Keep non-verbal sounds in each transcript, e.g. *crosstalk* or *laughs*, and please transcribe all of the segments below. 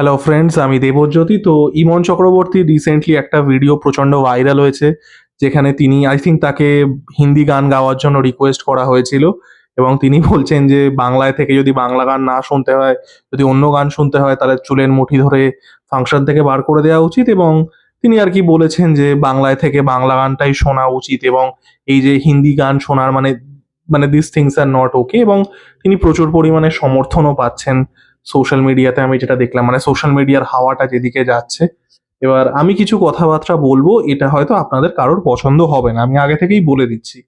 Hello friends আমি দেবজ্যোতি। তো Iman Chakraborty recently একটা ভিডিও প্রচণ্ড ভাইরাল হয়েছে, যেখানে তিনি আই থিঙ্ক তাকে হিন্দি গান গাওয়ার জন্য রিকোয়েস্ট করা হয়েছিল এবং তিনি *laughs* বলছেন যে, বাংলায় থেকে যদি বাংলা গান না শুনতে হয়, যদি অন্য গান শুনতে হয়, তাহলে চুলের মুঠি ধরে ফাংশন থেকে বার করে দেওয়া উচিত এবং তিনি আর কি বলেছেন যে, বাংলায় থেকে বাংলা গানটাই শোনা উচিত এবং এই যে হিন্দি গান শোনার মানে মানে this things are not okay এবং তিনি প্রচুর পরিমাণে সমর্থনও পাচ্ছেন। সোশ্যাল মিডিয়াতে আমি যেটা দেখলাম মানে সোশ্যাল মিডিয়ার হাওয়াটা যেদিকে যাচ্ছে। এবার আমি কিছু কথাবার্তা বলব, এটা হয়তো আপনাদের কারোর পছন্দ হবে না, আমি আগে থেকেই বলে দিচ্ছি।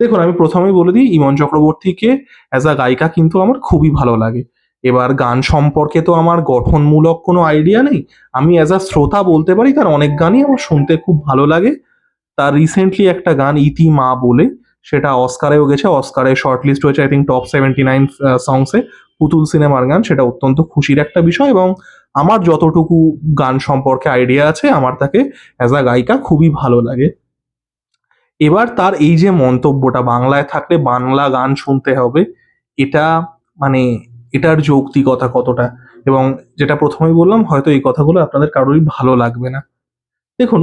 দেখুন, আমি প্রথমেই বলে দিই, ইমন চক্রবর্তীকে অ্যাজ আ গায়িকা কিন্তু আমার খুবই ভালো লাগে। এবার গান সম্পর্কে তো আমার গঠনমূলক কোনো আইডিয়া নেই। আমি অ্যাজ আ শ্রোতা বলতে পারি, তার অনেক গানই আমার শুনতে খুব ভালো লাগে। তার রিসেন্টলি একটা গান, ইতি মা বলে, সেটা অস্কারেও গেছে অস্কারে শর্ট লিস্ট হয়েছে I think top seventy nine সংসে পুতুল সিনেমার গান, সেটা অত্যন্ত খুশির একটা বিষয় এবং আমার যতটুকু গান সম্পর্কে আইডিয়া আছে, আমার তাকে অ্যাজ আ গায়িকা খুবই ভালো লাগে। এবার তার এই যে মন্তব্যটা, বাংলায় থাকলে বাংলা গান শুনতে হবে, এটা মানে এটার যৌক্তিকতা কতটা? এবং যেটা প্রথমেই বললাম, হয়তো এই কথাগুলো আপনাদের কারোরই ভালো লাগবে না। দেখুন,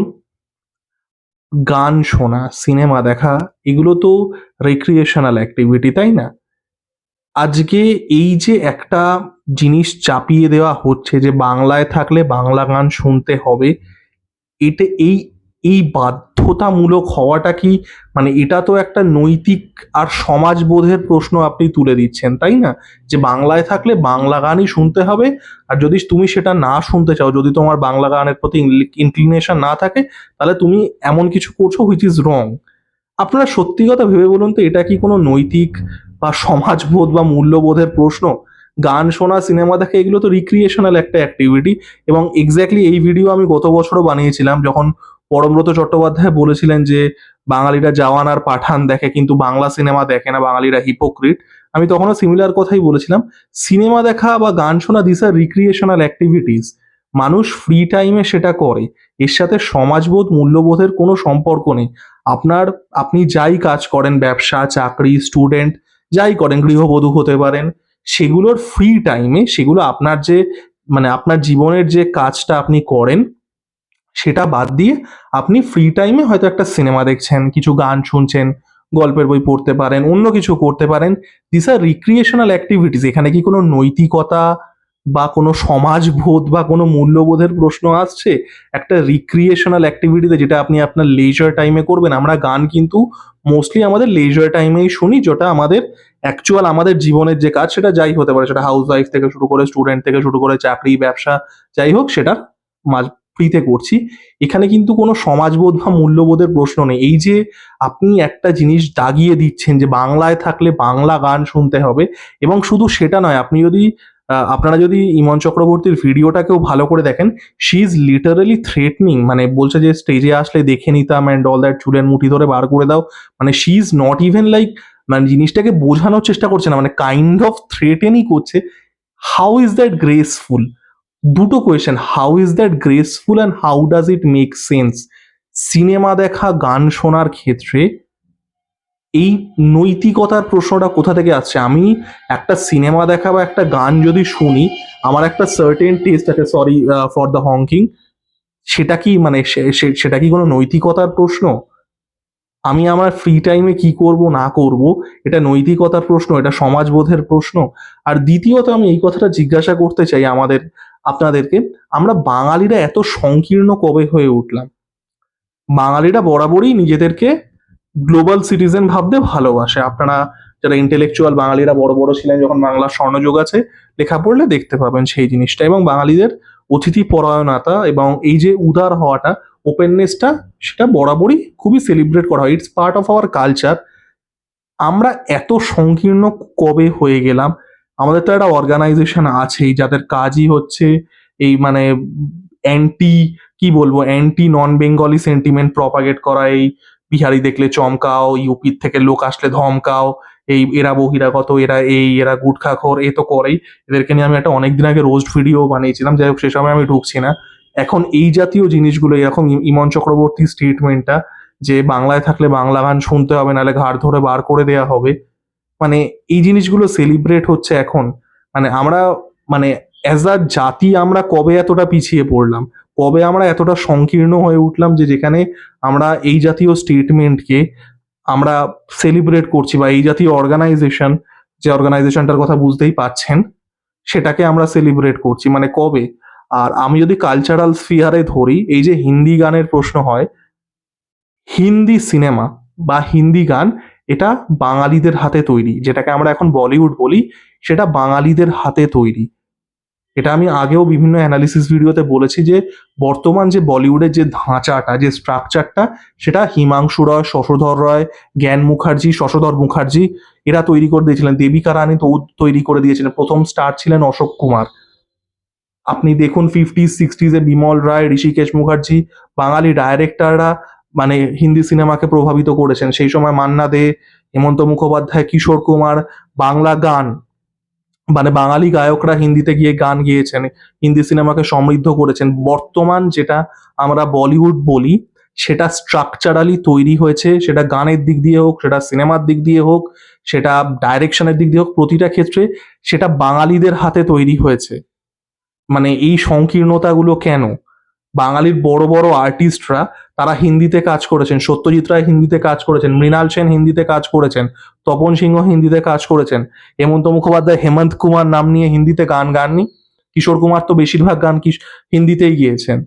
গান শোনা, সিনেমা দেখা, এগুলো তো রিক্রিয়েশনাল অ্যাক্টিভিটি তাই না? আজকে এই যে একটা জিনিস চাপিয়ে দেওয়া হচ্ছে যে বাংলায় থাকলে বাংলা গান শুনতে হবে এটা এই এই বাধ্যতামূলক হওয়াটা কি মানে এটা তো একটা নৈতিক আর সমাজবোধের প্রশ্ন আপনি তুলে দিচ্ছেন, তাই না? যে বাংলায় থাকলে বাংলা গানই শুনতে হবে, আর যদি তুমি সেটা না শুনতে চাও, যদি তোমার বাংলা গানের প্রতি ইনক্লিনেশন না থাকে, তাহলে তুমি এমন কিছু করছ হুইচ ইজ রং আপনারা সত্যি কথা ভেবে বলুন তো, এটা কি কোনো নৈতিক বা সমাজবোধ বা মূল্যবোধের প্রশ্ন, গান শোনা, সিনেমা দেখা, এগুলো তো রিক্রিয়েশনাল একটা অ্যাক্টিভিটি এবং এক্স্যাক্টলি এই ভিডিও আমি গত বছরও বানিয়েছিলাম যখন পরমব্রত চট্টোপাধ্যায় বলেছিলেন যে, বাঙালিরা জওয়ান আর পাঠান দেখে কিন্তু বাংলা সিনেমা দেখে না, বাঙালিরা হিপোক্রিট আমি তখনও সিমিলার কথাই বলেছিলাম, সিনেমা দেখা বা গান শোনা দিস আর রিক্রিয়েশনাল অ্যাক্টিভিটিস মানুষ ফ্রি টাইমে সেটা করে, এর সাথে সমাজবোধ, মূল্যবোধের কোনো সম্পর্ক নেই। আপনার, আপনি যাই কাজ করেন, ব্যবসা, চাকরি স্টুডেন্ট যাই করেন, গৃহবধূ হতে পারেন, সেগুলোর ফ্রি টাইমে সেগুলো আপনার যে মানে আপনার জীবনের যে কাজটা আপনি করেন, সেটা বাদ দিয়ে আপনি ফ্রি টাইমে হয়তো একটা সিনেমা দেখছেন, কিছু গান শুনছেন, গল্পের বই পড়তে পারেন, অন্য কিছু করতে পারেন। দিস আর রিক্রিয়েশনাল অ্যাক্টিভিটিস এখানে কি কোনো নৈতিকতা বা কোনো সমাজবোধ বা কোনো মূল্যবোধের প্রশ্ন আসছে? একটা রিক্রিয়েশনাল অ্যাক্টিভিটিতে যেটা আপনি আপনার লেজার টাইমে করবেন। আমরা গান কিন্তু মোস্টলি আমাদের লেজার টাইমেই শুনি, যেটা আমাদের অ্যাকচুয়াল আমাদের জীবনের যে কাজ, সেটা যাই হতে পারে। সেটা হাউস ওয়াইফ থেকে শুরু করে স্টুডেন্ট থেকে শুরু করে চাকরি, ব্যবসা, যাই হোক সেটা মাঝ ফ্রিতে করছি। এখানে কিন্তু কোনো সমাজবোধ বা মূল্যবোধের প্রশ্ন নেই। এই যে আপনি একটা জিনিস দাগিয়ে দিচ্ছেন যে বাংলায় থাকলে বাংলা গান শুনতে হবে, এবং শুধু সেটা নয়, আপনি যদি আপনারা যদি ইমন চক্রবর্তীর ভিডিওটাকেও ভালো করে দেখেন শি ইজ লিটারালি থ্রেটনিং মানে বলছে যে স্টেজে আসলে দেখে নিতাম অ্যান্ড অল দ্যাট চুলের মুঠি ধরে বার করে দাও। মানে she is not even like মানে জিনিসটাকে বোঝানোর চেষ্টা করছে না মানে কাইন্ড অফ থ্রেটেনই করছে। হাউ ইজ দ্যাট গ্রেসফুল দুটো question how is that graceful and how does it make sense cinema দেখা, গান শোনার ক্ষেত্রে এই নৈতিকতার প্রশ্নটা কোথা থেকে আসছে? আমি একটা সিনেমা দেখা বা একটা গান যদি শুনি, আমার একটা সার্টেন টেস্ট আছে সরি ফর দ্য হংকিং সেটা কি মানে সেটা কি কোনো নৈতিকতার প্রশ্ন? আমি আমার ফ্রি টাইমে কি করব, না করব, এটা নৈতিকতার প্রশ্ন, এটা সমাজবোধের প্রশ্ন। আর দ্বিতীয়ত আমি এই কথাটা জিজ্ঞাসা করতে চাই আমাদের, আপনাদেরকে, আমরা বাঙালিরা এত সংকীর্ণ কবে হয়ে উঠলাম? বাঙালিরা বরাবরই নিজেদেরকে গ্লোবাল সিটিজেন ভাবতে ভালোবাসে। আপনারা যারা ইন্টেলেকচুয়াল বাঙালিরা বড় বড় ছিলেন, যখন বাংলার স্বর্ণযোগ আছে, লেখা পড়লে দেখতে পাবেন সেই জিনিসটা। এবং বাঙালিদের অতিথি পরায়ণতা এবং এই যে উদার হওয়াটা ওপেননেসটা সেটা বরাবরই খুবই সেলিব্রেট করা হয়। It's part of our culture আমরা এত সংকীর্ণ কবে হয়ে গেলাম? আমাদের তো একটা অর্গানাইজেশন আছেই, যাদের কাজই হচ্ছে এই মানে অ্যান্টি কি বলব anti non Bengali sentiment propagate করা, এই বিহারি দেখলে চমকাও ইউপির থেকে লোক আসলে ধমকাও, এই এরা বহিরাগত, এরা এই, এরা গুটখাখোর, এ তো করেই। এদেরকে নিয়ে আমি একটা অনেকদিন আগে রোস্ট ভিডিও বানিয়েছিলাম, যাই হোক সে সময় আমি ঢুকছি না। এখন এই জাতীয় জিনিসগুলো, এরকম ইমন চক্রবর্তী স্টেটমেন্টটা যে বাংলায় থাকলে বাংলা গান শুনতে হবে, নাহলে ঘাড় ধরে বার করে দেয়া হবে। মানে এই জিনিসগুলো সেলিব্রেট হচ্ছে এখন। মানে আমরা মানে অ্যাজ আ জাতি আমরা কবে এতটা পিছিয়ে পড়লাম? কবে আমরা এতটা সংকীর্ণ হয়ে উঠলাম যে যেখানে আমরা এই জাতীয় স্টেটমেন্টকে আমরা সেলিব্রেট করছি বা এই জাতীয় অর্গানাইজেশন যে অর্গানাইজেশনটার কথা বুঝতেই পাচ্ছেন, সেটাকে আমরা সেলিব্রেট করছি। মানে কবে? আর আমি যদি কালচারাল স্ফিয়ারে ধরি, এই যে হিন্দি গানের প্রশ্ন হয়, হিন্দি সিনেমা বা হিন্দি গান, এটা বাঙালিদের হাতে তৈরি। যেটাকে আমরা এখন বলিউড বলি, সেটা বাঙালিদের হাতে তৈরি। এটা আমি আগেও বিভিন্ন অ্যানালিসিস ভিডিওতে বলেছি যে, বর্তমান যে বলিউডের যে ধাঁচাটা, যে স্ট্রাকচারটা সেটা হিমাংশু রয়, শশধর রয়, জ্ঞান মুখার্জি, শশধর মুখার্জি, এরা তৈরি করে দিয়েছিলেন। দেবিকা রানী তো তৈরি করে দিয়েছিলেন। প্রথম স্টার ছিলেন অশোক কুমার। আপনি দেখুন ফিফটিজ সিক্সটিজে বিমল রায়, ঋষিকেশ মুখার্জি, বাঙালি ডাইরেক্টররা মানে হিন্দি সিনেমাকে প্রভাবিত করেছেন। সেই সময় মান্না দে, হেমন্ত মুখোপাধ্যায়, কিশোর কুমার, বাংলা গান মানে বাঙালি গায়করা হিন্দিতে গিয়ে গান গেয়েছেন, হিন্দি সিনেমাকে সমৃদ্ধ করেছেন। বর্তমান যেটা আমরা বলিউড বলি, সেটা স্ট্রাকচারালি তৈরি হয়েছে, সেটা গানের দিক দিয়ে হোক, সেটা সিনেমার দিক দিয়ে হোক, সেটা ডাইরেকশনের দিক দিয়ে হোক, প্রতিটা ক্ষেত্রে সেটা বাঙালিদের হাতে তৈরি হয়েছে। মানে এই সংকীর্ণতাগুলো কেন? বাঙালির বড় বড় আর্টিস্টরা তারা হিন্দিতে কাজ করেছেন, সত্যজিৎ রায় হিন্দিতে কাজ করেছেন, মৃণাল সেন হিন্দিতে কাজ করেছেন, তপন সিংহ হিন্দিতে কাজ করেছেন, হেমন্ত মুখোপাধ্যায়, হেমন্ত কুমার নাম নিয়ে হিন্দিতে গান গাননি, কিশোর কুমার তো বেশিরভাগ গান কি হিন্দিতেই গিয়েছেন।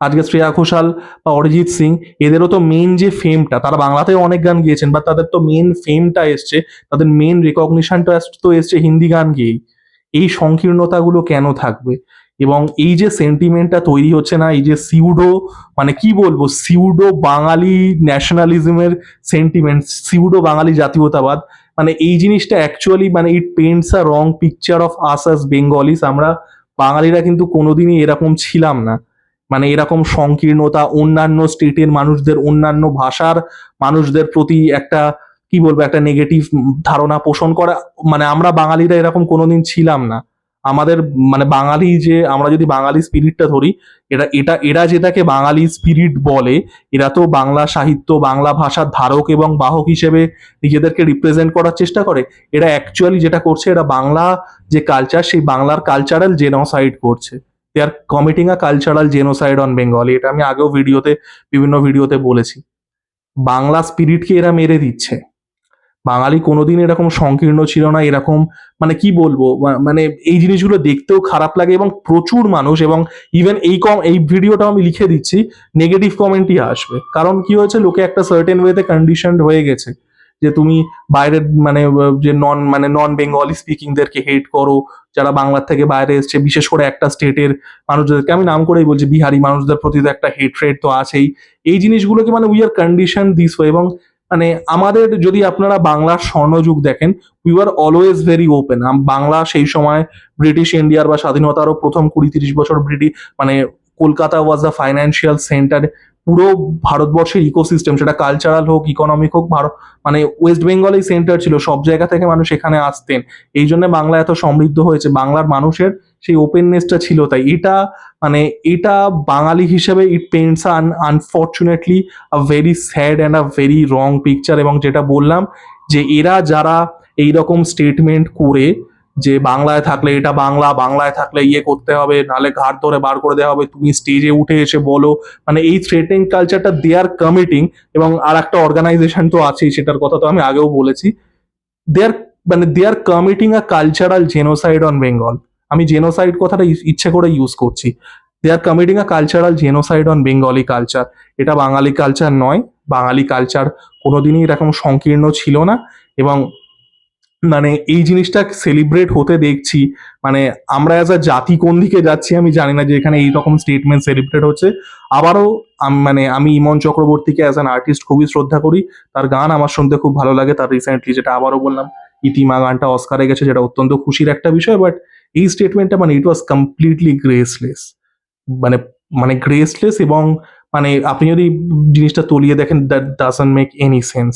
আজকে শ্রেয়া ঘোষাল বা অরিজিৎ সিং, এদেরও তো মেন যে ফেমটা তারা বাংলাতেও অনেক গান গিয়েছেন বা তাদের তো মেন ফেমটা এসছে, তাদের মেন রেকগনিশনটা তো এসছে হিন্দি গান গিয়েই। এই সংকীর্ণতাগুলো কেন থাকবে? এবং এই যে সেন্টিমেন্টটা তৈরি হচ্ছে না, এই যে সিউডো মানে কি বলব সিউডো বাঙালি ন্যাশনালিজমের সেন্টিমেন্ট সিউডো বাঙালি জাতীয়তাবাদ মানে এই জিনিসটা অ্যাকচুয়ালি মানে it paints a wrong picture of us us Bengalis আমরা বাঙালিরা কিন্তু কোনোদিনই এরকম ছিলাম না। মানে এরকম সংকীর্ণতা, অন্যান্য স্টেটের মানুষদের, অন্যান্য ভাষার মানুষদের প্রতি একটা, কি বলব, একটা নেগেটিভ ধারণা পোষণ করা মানে আমরা বাঙালিরা এরকম কোনোদিন ছিলাম না। আমাদের মানে বাঙালি যে, আমরা যদি বাঙালি স্পিরিটটা ধরি, এটা এটা, এরা যেটাকে বাঙালি স্পিরিট বলে, এরা তো বাংলা সাহিত্য, বাংলা ভাষার ধারক এবং বাহক হিসেবে নিজেদেরকে রিপ্রেজেন্ট করার চেষ্টা করে। এরা অ্যাকচুয়ালি যেটা করছে, এরা বাংলা যে কালচার সেই বাংলার কালচারাল জেনোসাইড করছে। They are committing a cultural genocide on Bengali এটা আমি আগেও ভিডিওতে বিভিন্ন ভিডিওতে বলেছি। বাংলা স্পিরিটকে এরা মেরে দিচ্ছে। বাঙালি কোনোদিন এরকম সংকীর্ণ ছিল না, এরকম মানে কি বলব মানে এই জিনিসগুলো দেখতেও খারাপ লাগে এবং প্রচুর মানুষ এবং ইভেন এই কম, এই ভিডিওটা আমি লিখে দিচ্ছি নেগেটিভ কমেন্টই আসবে। কারণ কি হয়েছে, লোকে একটা সার্টেন ওয়েতে কন্ডিশনড হয়ে গেছে যে তুমি বাইরের মানে যে নন মানে নন বেঙ্গলি স্পিকিংদেরকে হেট করো, যারা বাংলার থেকে বাইরে এসছে, বিশেষ করে একটা স্টেটের মানুষদেরকে, আমি নাম করেই বলছি, বিহারি মানুষদের প্রতি তো একটা হেট্রেট তো আছেই। এই জিনিসগুলোকে মানে উই আর কন্ডিশন দিস এবং মানে আমাদের যদি আপনারা বাংলার স্বর্ণযুগ দেখেন we are always very open Bangla সেই সময় ব্রিটিশ ইন্ডিয়ার বা স্বাধীনতারও প্রথম কুড়ি তিরিশ বছর ব্রিটিশ মানে Kolkata was the financial centre পুরো ভারতবর্ষের ইকোসিস্টেম সেটা কালচারাল হোক ইকোনমিক হোক, ভারত মানে ওয়েস্ট বেঙ্গলেই সেন্টার ছিল, সব জায়গা থেকে মানুষ এখানে আসতেন। এই জন্য বাংলা এত সমৃদ্ধ হয়েছে, বাংলার মানুষের সেই ওপেননেসটা ছিল তাই। এটা মানে এটা বাঙালি হিসেবে it paints un unfortunately a very sad and a very wrong picture এবং যেটা বললাম যে এরা যারা এই রকম স্টেটমেন্ট করে যে বাংলায় থাকলে এটা বাংলা, বাংলায় থাকলে ইয়ে করতে হবে, নালে ঘাট ধরে বার করে দেওয়া হবে, তুমি স্টেজে উঠে এসে বলো। মানে এই থ্রেটিং কালচারটা দে আর কমিটিং এবং আর একটা অর্গানাইজেশন তো আছেই, সেটার কথা তো আমি আগেও বলেছি। দে আর মানে they are committing a cultural genocide on Bengal আমি জেনোসাইড কথাটা ইচ্ছে করে ইউজ করছি। They are committing a cultural genocide on Bengali culture এটা বাঙালি কালচার নয়, বাঙালি কালচার কোনোদিনই এরকম সংকীর্ণ ছিল না এবং মানে এই জিনিসটা সেলিব্রেট হতে দেখছি। মানে আমরা অ্যাজ আ জাতি কোন দিকে যাচ্ছি আমি জানি না যে এখানে এইরকম স্টেটমেন্ট সেলিব্রেট হচ্ছে। আবারও মানে আমি ইমন চক্রবর্তীকে অ্যাজ অ্যান আর্টিস্ট খুবই শ্রদ্ধা করি। তার গান আমার শুনতে খুব ভালো লাগে, তার রিসেন্টলি যেটা আবারও বললাম, ইতিমা গানটা অস্কারে গেছে, যেটা অত্যন্ত খুশির একটা বিষয় বাট এই স্টেটমেন্টটা মানে ইট ওয়াজ কমপ্লিটলি গ্রেসলেস মানে মানে গ্রেসলেস এবং মানে আপনি যদি জিনিসটা তলিয়ে দেখেন that doesn't make any sense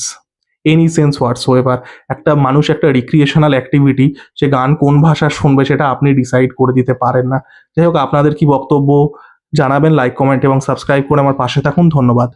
any sense whatsoever একটা মানুষ একটা রিক্রিয়েশনাল অ্যাক্টিভিটি সে গান কোন ভাষা শুনবে সেটা আপনি ডিসাইড করে দিতে পারেন না। যাই হোক, আপনাদের কি বক্তব্য জানাবেন লাইক কমেন্ট এবং সাবস্ক্রাইব করে আমার পাশে থাকুন। ধন্যবাদ।